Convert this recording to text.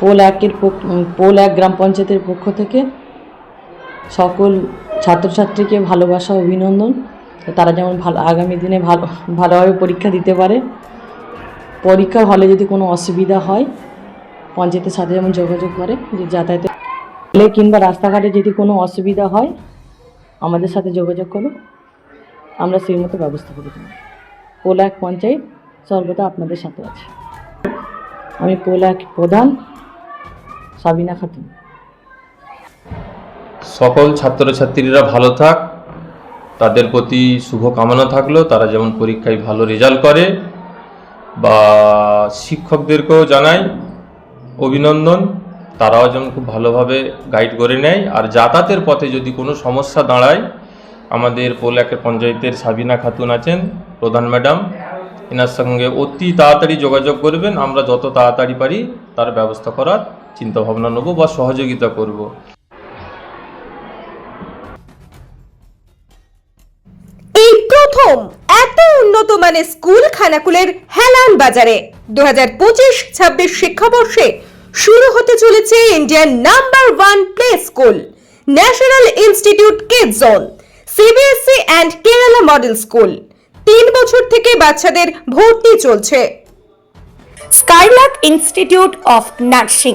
Pole একের pole এক গ্রাম পঞ্চায়েতের পক্ষ থেকে সকল ছাত্রছাত্রীকে ভালোবাসা, অভিনন্দন। তারা যেমন ভালো, আগামী দিনে ভালো, ভালোভাবে পরীক্ষা দিতে পারে। পরীক্ষার হলে যদি কোনো অসুবিধা হয়, পঞ্চায়েতের সাথে যেমন যোগাযোগ করে, যে যাতায়াতে হলে কিংবা রাস্তাঘাটে যদি কোনো অসুবিধা হয়, আমাদের সাথে যোগাযোগ করো। আমরা সেই মতো ব্যবস্থা করে দেবো। পোল এক পঞ্চায়েত সর্বদা আপনাদের সাথে আছে। আমি পোল এক প্রধান। সাবিনা খাতুন। সকল ছাত্রছাত্রীরা ভালো থাক। তাদের প্রতি শুভ কামনা থাকল। তারা যেমন পরীক্ষায় ভালো রেজাল্ট করে বা শিক্ষকদেরকেও জানাই অভিনন্দন। তারাও যেমন খুব ভালোভাবে গাইড করে নেয়। আর যাতায়াতের পথে যদি কোনো সমস্যা দাঁড়ায়, আমাদের পোল একের পঞ্চায়েতের সাবিনা খাতুন আছেন প্রধান ম্যাডাম। এনার সঙ্গে অতি তাড়াতাড়ি যোগাযোগ করবেন। আমরা যত তাড়াতাড়ি পারি তার ব্যবস্থা করার চিন্তাভাবনা নেব বা সহযোগিতা করব। এই প্রথম এত উন্নত মানের স্কুল খানাকুলের হেলান বাজারে দু হাজার পঁচিশ ছাব্বিশ শিক্ষাবর্ষে শুরু হতে চলেছে Indian number one play school national institute kid zone CBSE and Kerala model school. তিন বছর থেকে বাচ্চাদের ভর্তি চলছে। Skylark institute of nursing